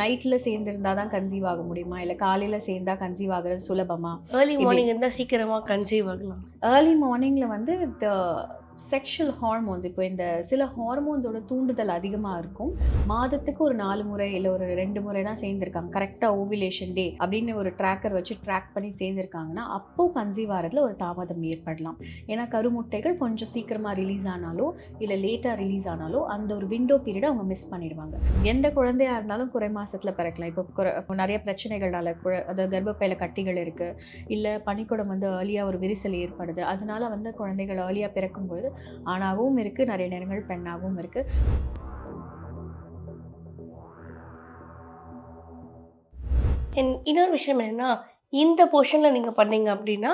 நைட்டில் சேர்ந்துருந்தா தான் கன்சீவ் ஆக முடியுமா? இல்லை காலையில் சேர்ந்தா கன்சீவ் ஆகிறது சுலபமா? ஏர்லி மார்னிங் இருந்தால் சீக்கிரமாக கன்சீவ் ஆகலாம். ஏர்லி மார்னிங்கில் வந்து த செக்ஷுவல் ஹார்மோன்ஸ் இப்போ இந்த சில ஹார்மோன்ஸோட தூண்டுதல் அதிகமாக இருக்கும். மாதத்துக்கு ஒரு நாலு முறை இல்லை ஒரு ரெண்டு முறை தான் சேர்ந்துருக்காங்க. கரெக்டாக ஓவிலேஷன் டே அப்படின்னு ஒரு ட்ராக்கர் வச்சு ட்ராக் பண்ணி சேர்ந்துருக்காங்கன்னா அப்போ கன்சீவ் ஆகிறதுல ஒரு தாமதம் ஏற்படலாம். ஏன்னா கருமுட்டைகள் கொஞ்சம் சீக்கிரமாக ரிலீஸ் ஆனாலோ இல்லை லேட்டாக ரிலீஸ் ஆனாலோ அந்த ஒரு விண்டோ பீரியடை அவங்க மிஸ் பண்ணிடுவாங்க. எந்த குழந்தையாக இருந்தாலும் குறை மாதத்தில் பிறக்கலாம். இப்போ நிறைய பிரச்சனைகள்னால குழ அதாவது கர்ப்பப்பையில் கட்டிகள் இருக்குது இல்லை பனிக்கூடம் வந்து ஏர்லியாக ஒரு விரிசல் ஏற்படுது. அதனால வந்து குழந்தைகள் ஏர்லியாக பிறக்கும்பொழுது ஆணாகவும் இருக்குது நிறைய நேரங்கள் பெண்ணாகவும் இருக்குது இன்னொரு விஷயம் என்னென்னா இந்த போர்ஷனில் நீங்கள் பண்ணீங்க அப்படின்னா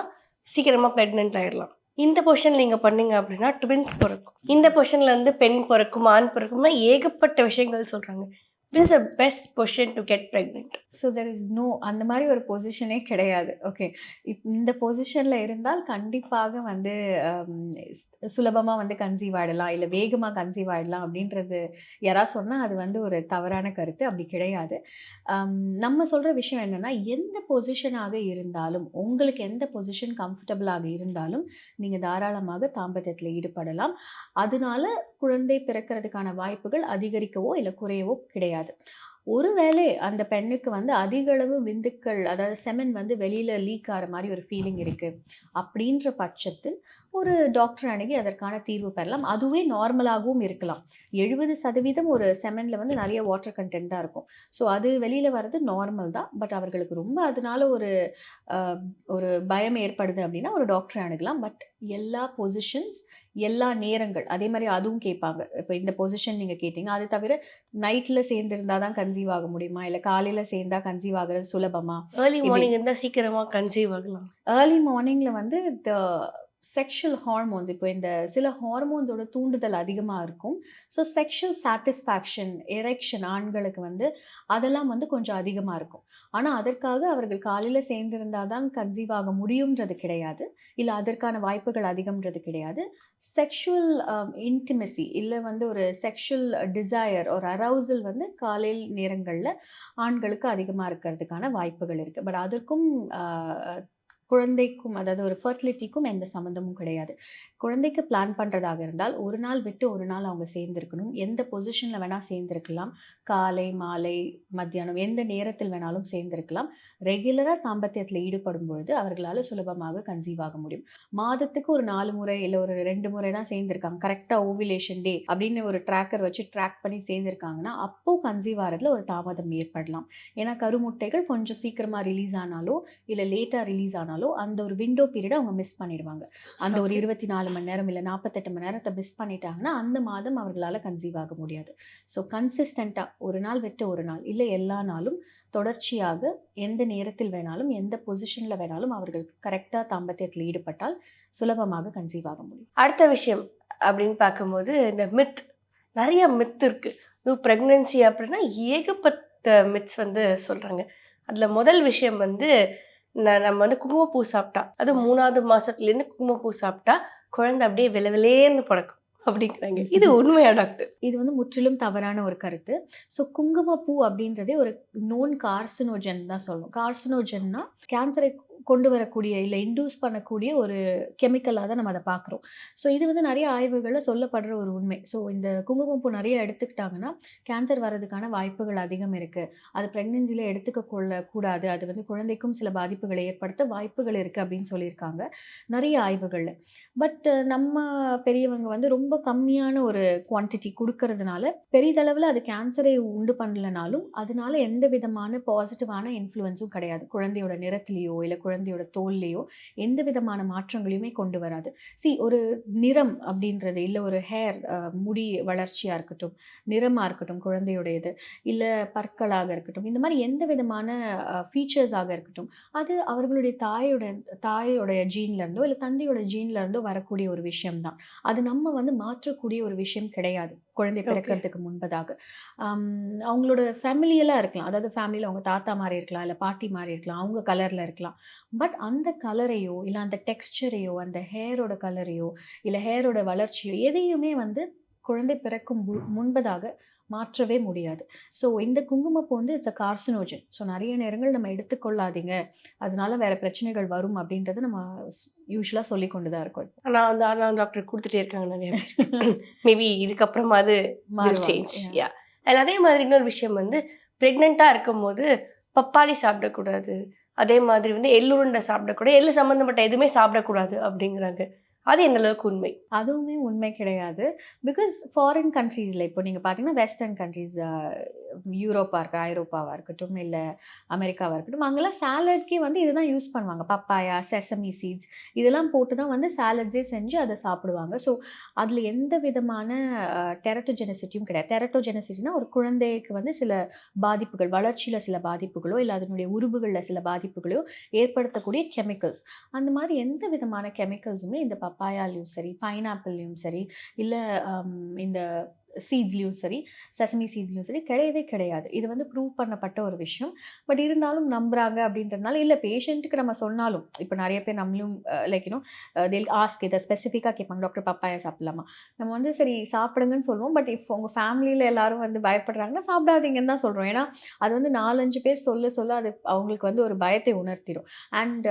சீக்கிரமாக ப்ரெக்னென்ட் ஆகிடலாம் இந்த போர்ஷன் நீங்கள் பண்ணீங்க அப்படின்னா ட்வின்ஸ் பிறக்கும். இந்த போர்ஷனில் வந்து பெண் பிறக்கும் ஆண் பிறக்கும்னா ஏகப்பட்ட விஷயங்கள் சொல்கிறாங்க this uh best position to get pregnant so there is no அந்த மாதிரி ஒரு பொசிஷனே கிடையாது. ஓகே இப் இந்த பொசிஷனில் இருந்தால் கண்டிப்பாக வந்து um, சுலபமாக வந்து கன்சீவ் ஆகிடலாம் இல்லை வேகமாக கன்சீவ் ஆகிடலாம் அப்படின்றது யாராவது சொன்னால் அது வந்து ஒரு தவறான கருத்து. அப்படி கிடையாது. Um, நம்ம சொல்கிற விஷயம் என்னென்னா எந்த பொசிஷனாக இருந்தாலும் உங்களுக்கு எந்த பொசிஷன் கம்ஃபர்டபுளாக இருந்தாலும் நீங்கள் தாராளமாக தாம்பத்தியத்தில் ஈடுபடலாம். அதனால குழந்தை பிறக்கிறதுக்கான வாய்ப்புகள் அதிகரிக்கவோ இல்லை குறையவோ கிடையாது. ஒருவேளை அந்த பெண்ணுக்கு வந்து அதிக அளவு விந்துக்கள் அதாவது செமன் வந்து வெளியில லீக் ஆகிற மாதிரி ஒரு ஃபீலிங் இருக்கு. அப்படின்ற பட்சத்தில் ஒரு டாக்டர் அணுகி அதற்கான தீர்வு பெறலாம். அதுவே நார்மலாகவும் இருக்கலாம். எழுபது சதவீதம் ஒரு செமன்ல வந்து நிறைய வாட்டர் கண்டென்ட் தான் இருக்கும். ஸோ அது வெளியில வர்றது நார்மல் தான். பட் அவர்களுக்கு ரொம்ப அதனால ஒரு ஆஹ், ஒரு பயம் ஏற்படுது அப்படின்னா ஒரு டாக்டரை அணுகலாம். பட் எல்லா பொசிஷன்ஸ் எல்லா நேரங்கள் அதே மாதிரி அதுவும் கேட்பாங்க. இப்போ இந்த பொசிஷன் நீங்கள் கேட்டீங்க அது தவிர நைட்டில் சேர்ந்துருந்தா தான் கன்சீவ் ஆக முடியுமா? இல்லை காலையில் சேர்ந்தா கன்சீவ் ஆகிறது சுலபமா? ஏர்லி மார்னிங் இருந்தால் சீக்கிரமாக கன்சீவ் ஆகலாம். ஏர்லி மார்னிங்கில் வந்து செக்ஷுவல் ஹார்மோன்ஸ் இப்போ இந்த சில ஹார்மோன்ஸோட தூண்டுதல் அதிகமாக இருக்கும். ஸோ செக்ஷுவல் சாட்டிஸ்ஃபேக்ஷன் எரெக்ஷன் ஆண்களுக்கு வந்து அதெல்லாம் வந்து கொஞ்சம் அதிகமாக இருக்கும். ஆனால் அதற்காக அவர்கள் காலையில் சேர்ந்திருந்தால் தான் கன்சீவ் ஆக முடியுன்றது கிடையாது. இல்லை அதற்கான வாய்ப்புகள் அதிகம்ன்றது கிடையாது. செக்ஷுவல் இன்டிமெசி இல்லை வந்து ஒரு செக்ஷுவல் டிசையர் ஒரு அரவுசல் வந்து காலையில் நேரங்களில் ஆண்களுக்கு அதிகமாக இருக்கிறதுக்கான வாய்ப்புகள் இருக்குது பட் அதற்கும் uh, குழந்தைக்கும் அதாவது ஒரு ஃபர்டிலிட்டிக்கும் எந்த சம்மந்தமும் கிடையாது. குழந்தைக்கு பிளான் பண்ணுறதாக இருந்தால் ஒரு நாள் விட்டு ஒரு நாள் அவங்க சேர்ந்துருக்கணும். எந்த பொசிஷனில் வேணால் சேர்ந்துருக்கலாம். காலை மாலை மத்தியானம் எந்த நேரத்தில் வேணாலும் சேர்ந்துருக்கலாம். ரெகுலராக தாம்பத்தியத்தில் ஈடுபடும் பொழுது அவர்களால் சுலபமாக கன்சீவ் ஆக முடியும். மாதத்துக்கு ஒரு நாலு முறை இல்லை ஒரு ரெண்டு முறை தான் சேர்ந்துருக்காங்க. கரெக்டாக ஓவிலேஷன் டே அப்படின்னு ஒரு ட்ராக்கர் வச்சு ட்ராக் பண்ணி சேர்ந்துருக்காங்கன்னா அப்போ கன்சீவ் ஆகிறதுல ஒரு தாமதம் ஏற்படலாம். ஏன்னா கருமுட்டைகள் கொஞ்சம் சீக்கிரமாக ரிலீஸ் ஆனாலோ இல்லை லேட்டாக ரிலீஸ் ஆனாலும் ஆனாலோ அந்த ஒரு விண்டோ பீரியடை அவங்க மிஸ் பண்ணிடுவாங்க. அந்த ஒரு. இருபத்தி நாலு மணி நேரம் இல்லை நாற்பத்தெட்டு மணி நேரத்தை மிஸ் பண்ணிட்டாங்கன்னா அந்த மாதம் அவர்களால் கன்சீவ் ஆக முடியாது. ஸோ கன்சிஸ்டண்ட்டாக ஒரு நாள் விட்டு ஒரு நாள் இல்லை எல்லா நாளும் தொடர்ச்சியாக எந்த நேரத்தில் வேணாலும் எந்த பொசிஷனில் வேணாலும் அவர்கள் கரெக்டாக தாம்பத்தியத்தில் ஈடுபட்டால் சுலபமாக கன்சீவ் ஆக முடியும். அடுத்த விஷயம் அப்படின்னு பார்க்கும்போது இந்த மித் நிறைய மித் இருக்கு. இது ப்ரெக்னென்சி அப்படின்னா ஏகப்பட்ட மித்ஸ் வந்து சொல்றாங்க. அதுல முதல் விஷயம் வந்து நம்ம வந்து குங்குமப்பூ சாப்பிட்டா அது மூணாவது மாசத்துலேருந்து குங்குமப்பூ சாப்பிட்டா குழந்தை அப்படியே வெளேன்னு பிறக்கும் அப்படிங்கிறாங்க. இது உண்மையா டாக்டர்? இது வந்து முற்றிலும் தவறான ஒரு கருத்து. ஸோ குங்குமப்பூ அப்படின்றதே ஒரு நோன் கார்சினோஜன் தான் சொல்லணும் கார்சினோஜன்னா கேன்சரை கொண்டு வரக்கூடிய இல்லை இன்டியூஸ் பண்ணக்கூடிய ஒரு கெமிக்கலாக தான் நம்ம அதை பார்க்குறோம் ஸோ இது வந்து நிறைய ஆய்வுகளில் சொல்லப்படுற ஒரு உண்மை. ஸோ இந்த குங்குமப்பூ நிறைய எடுத்துக்கிட்டாங்கன்னா கேன்சர் வர்றதுக்கான வாய்ப்புகள் அதிகம் இருக்குது அது ப்ரெக்னென்சியில் எடுத்துக்க கொள்ளக்கூடாது அது வந்து குழந்தைக்கும் சில பாதிப்புகளை ஏற்படுத்த வாய்ப்புகள் இருக்குது அப்படின்னு சொல்லியிருக்காங்க. நிறைய ஆய்வுகளில். பட் நம்ம பெரியவங்க வந்து ரொம்ப கம்மியான ஒரு குவான்டிட்டி கொடுக்கறதுனால பெரிதளவில் அது கேன்சரை உண்டு பண்ணலனாலும் அதனால எந்த விதமான பாசிட்டிவான இன்ஃப்ளூயன்ஸும் கிடையாது. குழந்தையோட நிறத்துலேயோ இல்லை குழந்தையோட தோல்லையோ எந்த விதமான மாற்றங்களையுமே கொண்டு வராது. சி ஒரு நிறம் அப்படின்றது இல்லை ஒரு ஹேர் முடி வளர்ச்சியாக இருக்கட்டும் நிறமாக இருக்கட்டும் குழந்தையுடையது இல்லை பற்களாக இருக்கட்டும் இந்த மாதிரி எந்த விதமான ஃபீச்சர்ஸாக இருக்கட்டும் அது அவர்களுடைய தாயோட தாயோடைய ஜீன்ல இருந்தோ இல்லை தந்தையோட ஜீன்ல இருந்தோ வரக்கூடிய ஒரு விஷயம்தான். அது நம்ம வந்து மாற்றக்கூடிய ஒரு விஷயம் கிடையாது குழந்தை. பிறக்கிறதுக்கு முன்பதாக. அவங்களோட ஃபேமிலியெல்லாம் இருக்கலாம். அதாவது ஃபேமிலியில் அவங்க தாத்தா மாதிரி இருக்கலாம் இல்லை பாட்டி மாதிரி இருக்கலாம் அவங்க கலரில் இருக்கலாம். பட் அந்த கலரையோ இல்லை அந்த டெக்ஸ்சரையோ அந்த ஹேரோட கலரையோ இல்லை ஹேரோட வளர்ச்சியோ எதையுமே வந்து குழந்தை பிறக்கும் முன்பதாக மாற்றவே முடியாது. ஸோ இந்த குங்குமப்பூ வந்து இட்ஸ் அ கார்சினோஜன் ஸோ நிறைய நேரங்கள் நம்ம எடுத்துக்கொள்ளாதீங்க. அதனால வேற பிரச்சனைகள் வரும் அப்படின்றத நம்ம யூஸ்வலாக சொல்லி கொண்டு தான் இருக்கோம் ஆனால் வந்து ஆனால் டாக்டர் கொடுத்துட்டே இருக்காங்க நிறைய மேபி இதுக்கப்புறமா அது மாறுவாங்க. யா அண்ட் அதே மாதிரி இன்னொரு விஷயம் வந்து ப்ரெக்னெண்ட்டாக இருக்கும்போது பப்பாளி சாப்பிடக்கூடாது. அதே மாதிரி வந்து எள்ளுருண்டை சாப்பிடக்கூடாது எள்ளு சம்மந்தப்பட்ட எதுவுமே சாப்பிடக்கூடாது அப்படிங்கிறாங்க. அது எந்த அளவுக்கு உண்மை? அதுவுமே உண்மை கிடையாது. பிகாஸ் ஃபாரின் கண்ட்ரீஸில் இப்போ நீங்கள் பார்த்தீங்கன்னா வெஸ்டர்ன் கண்ட்ரீஸ் யூரோப்பாக இருக்க ஐரோப்பாவாக இருக்கட்டும் இல்லை அமெரிக்காவாக இருக்கட்டும் அங்கெல்லாம் சாலட்கே வந்து இதுதான் யூஸ் பண்ணுவாங்க. பப்பாயா செசமி சீட்ஸ் இதெல்லாம் போட்டு தான் வந்து சாலட்ஸே செஞ்சு அதை சாப்பிடுவாங்க. ஸோ அதில் எந்த விதமான டெரட்டோஜெனசிட்டியும் கிடையாது. டெரட்டோஜெனசிட்டினா ஒரு குழந்தைக்கு வந்து சில பாதிப்புகள் வளர்ச்சியில் சில பாதிப்புகளோ இல்லை அதனுடைய உறுப்புகளில் சில பாதிப்புகளோ ஏற்படுத்தக்கூடிய கெமிக்கல்ஸ் அந்த மாதிரி எந்த விதமான கெமிக்கல்ஸுமே இந்த பப்பாயாலையும் சரி பைனாப்பிள்லையும் சரி இல்லை இந்த சீட்ஸ்லேயும் சரி செசமி சீட்ஸ்லையும் சரி கிடையவே கிடையாது. இது வந்து ப்ரூவ் பண்ணப்பட்ட ஒரு விஷயம். பட் இருந்தாலும் நம்புகிறாங்க அப்படின்றதுனால இல்லை பேஷண்ட்டுக்கு நம்ம சொன்னாலும் இப்போ நிறைய பேர் நம்மளும் லைக் யூனோ தில் ஆஸ்க் இதை ஸ்பெசிஃபிக்காக கேட்பாங்க டாக்டர் பப்பாயா சாப்பிடலாமா? நம்ம வந்து சரி சாப்பிடுங்கன்னு சொல்லுவோம். பட் இப்போ உங்கள் ஃபேமிலியில் எல்லாரும் வந்து பயப்படுறாங்கன்னா சாப்பிடாதீங்கன்னு தான் சொல்கிறோம் ஏன்னா அது வந்து நாலஞ்சு பேர் சொல்ல சொல்ல அது அவங்களுக்கு வந்து ஒரு பயத்தை உணர்த்திடும் அண்ட்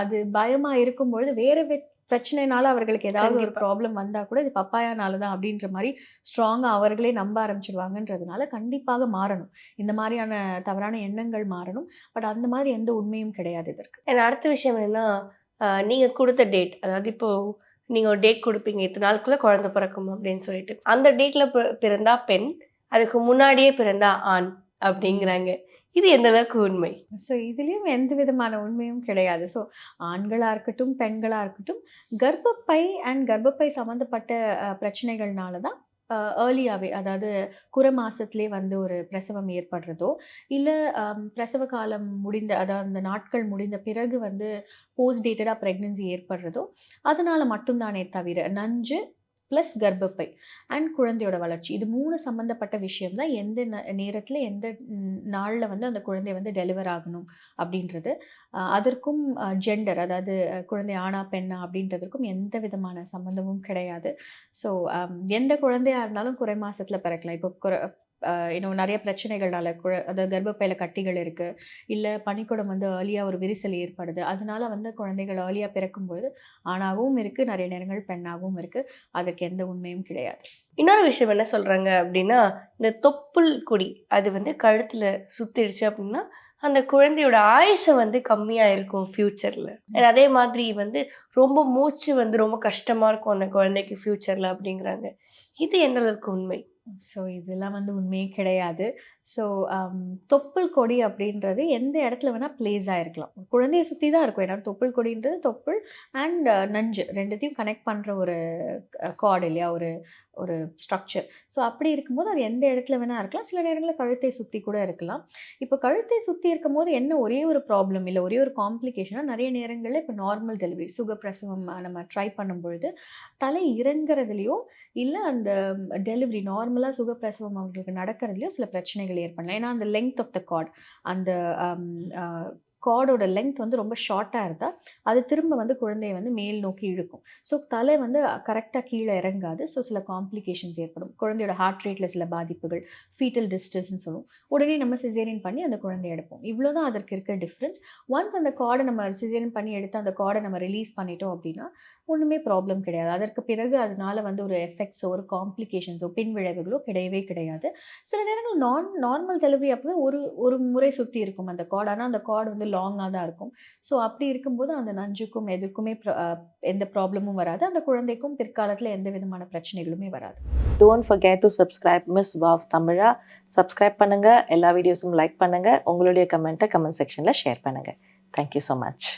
அது பயமாக இருக்கும்பொழுது வேறு பிரச்சனைனால அவர்களுக்கு ஏதாவது ஒரு. ப்ராப்ளம் வந்தால் கூட இது பப்பாயானால தான் அப்படின்ற மாதிரி ஸ்ட்ராங்காக அவர்களே நம்ப ஆரம்பிச்சிருவாங்கன்றதுனால கண்டிப்பாக மாறணும். இந்த மாதிரியான தவறான எண்ணங்கள் மாறணும். பட் அந்த மாதிரி எந்த உண்மையும் கிடையாது இதற்கு. அடுத்த விஷயம் என்னன்னா ஆஹ் நீங்க கொடுத்த டேட் அதாவது இப்போ நீங்க ஒரு டேட் கொடுப்பீங்க இத்தனை நாளுக்குள்ள குழந்தை பிறக்கும் அப்படின்னு சொல்லிட்டு. அந்த டேட்ல பிறந்தா பெண் அதுக்கு முன்னாடியே பிறந்தா ஆண் அப்படிங்கிறாங்க. இது எந்த அளவுக்கு உண்மை? ஸோ இதுலேயும் எந்த விதமான உண்மையும் கிடையாது. ஸோ ஆண்களாக இருக்கட்டும் பெண்களாக இருக்கட்டும் கர்ப்பப்பை அண்ட் கர்ப்பப்பை சம்மந்தப்பட்ட பிரச்சனைகள்னால தான் ஏர்லியாகவே அதாவது குறை மாசத்துலேயே வந்து ஒரு பிரசவம் ஏற்படுறதோ இல்லை பிரசவ காலம் முடிந்த அதாவது அந்த நாட்கள் முடிந்த பிறகு வந்து போஸ்ட் டேட்டடாக ப்ரெக்னென்சி ஏற்படுறதோ அதனால் மட்டும்தானே தவிர நஞ்சு ப்ளஸ் கர்ப்பப்பை அண்ட் குழந்தையோட வளர்ச்சி. இது மூணு சம்மந்தப்பட்ட விஷயம் தான் எந்த நேரத்தில் எந்த நாளில் வந்து அந்த குழந்தை வந்து டெலிவர் ஆகணும் அப்படின்றது. அதற்கும் ஜெண்டர் அதாவது குழந்தை ஆணா பெண்ணா அப்படின்றதற்கும் எந்த விதமான சம்மந்தமும் கிடையாது. ஸோ எந்த குழந்தையாக இருந்தாலும் குறை மாதத்தில் பிறக்கலாம். இப்போ குறை இன்னும் நிறைய பிரச்சனைகள்னால குழ அதாவது கர்ப்பப்பையில் கட்டிகள் இருக்குது இல்லை பனிக்கூடம் வந்து ஏர்லியாக ஒரு விரிசல் ஏற்படுது அதனால வந்து குழந்தைகள் ஏர்லியாக பிறக்கும்பொழுது ஆணாகவும் இருக்குது நிறைய நேரங்கள் பெண்ணாகவும் இருக்குது அதுக்கு எந்த உண்மையும் கிடையாது. இன்னொரு விஷயம் என்ன சொல்கிறாங்க அப்படின்னா இந்த தொப்புள் கொடி அது வந்து கழுத்தில் சுத்திடுச்சு அப்படின்னா அந்த குழந்தையோட ஆயுசம் வந்து கம்மியாக இருக்கும் ஃப்யூச்சரில் அதே மாதிரி வந்து ரொம்ப மூச்சு வந்து ரொம்ப கஷ்டமாக இருக்கும் அந்த குழந்தைக்கு ஃப்யூச்சரில் அப்படிங்கிறாங்க. இது எந்த அளவுக்கு உண்மை? ஸோ இதெல்லாம் வந்து உண்மையே கிடையாது. ஸோ um, தொப்புள் கொடி அப்படின்றது எந்த இடத்துல வேணால் பிளேஸ் ஆகிருக்கலாம் குழந்தைய சுற்றி தான் இருக்கும். ஏன்னா தொப்புள் கொடின்றது தொப்புள் அண்ட் uh, நஞ்சு. ரெண்டுத்தையும் கனெக்ட் பண்ணுற ஒரு uh, கார்டு இல்லையா? ஒரு ஒரு ஸ்ட்ரக்சர் ஸோ அப்படி இருக்கும்போது அது எந்த இடத்துல வேணால் இருக்கலாம். சில நேரங்களில் கழுத்தை சுற்றி கூட இருக்கலாம். இப்போ கழுத்தை சுற்றி இருக்கும்போது என்ன ஒரே ஒரு ப்ராப்ளம் இல்லை ஒரே ஒரு காம்ப்ளிகேஷனாக நிறைய நேரங்களில் இப்போ நார்மல் டெலிவரி சுகப்பிரசவம் நம்ம ட்ரை பண்ணும் பொழுது தலை இறங்குறதுலையோ இல்லை அந்த டெலிவரி நார்மலாக சுகப்பிரசவம் அவங்களுக்கு நடக்கிறதுலையோ சில பிரச்சனைகள் ஏற்படலாம். ஏன்னா அந்த லெங்க் ஆஃப் த கார்ட் அந்த கார்டோட லென்த் வந்து ரொம்ப ஷார்ட்டாக இருந்தால் அது திரும்ப வந்து குழந்தைய வந்து மேல் நோக்கி இழுக்கும். ஸோ தலை வந்து கரெக்டாக கீழே இறங்காது. ஸோ சில காம்ப்ளிகேஷன்ஸ் ஏற்படும். குழந்தையோட ஹார்ட் ரேட்டில் சில பாதிப்புகள் ஃபீட்டல் டிஸ்டன்ஸ்னு சொல்லுவோம். உடனே நம்ம சிசேரியன் பண்ணி அந்த குழந்தைய எடுப்போம். இவ்வளோ தான் அதற்கு இருக்க டிஃப்ரென்ஸ் ஒன்ஸ் அந்த கார்டை நம்ம சிசேரியன் பண்ணி எடுத்து அந்த கார்டை நம்ம ரிலீஸ் பண்ணிட்டோம் அப்படின்னா ஒன்றுமே ப்ராப்ளம் கிடையாது. அதற்கு பிறகு அதனால வந்து ஒரு எஃபெக்ட்ஸோ ஒரு காம்ப்ளிகேஷன்ஸோ பின் விளைவுகளோ கிடையவே கிடையாது. சில நேரங்கள் நான் நார்மல் டெலிவரி அப்போ ஒரு ஒரு முறை சுற்றி இருக்கும் அந்த கார்டு ஆனால் அந்த கார்டு வந்து லாங்காக தான் இருக்கும். ஸோ அப்படி இருக்கும்போது அந்த நஞ்சுக்கும் எதுக்குமே எந்த ப்ராப்ளமும் வராது. அந்த குழந்தைக்கும் பிற்காலத்தில் எந்த விதமான பிரச்சனைகளுமே வராது. Don't forget to subscribe miss wow Tamizha subscribe பண்ணுங்கள் எல்லா வீடியோஸும் லைக் பண்ணுங்கள் உங்களுடைய கமெண்ட்டை கமெண்ட் செக்ஷனில் ஷேர் பண்ணுங்கள் தேங்க்யூ ஸோ மச்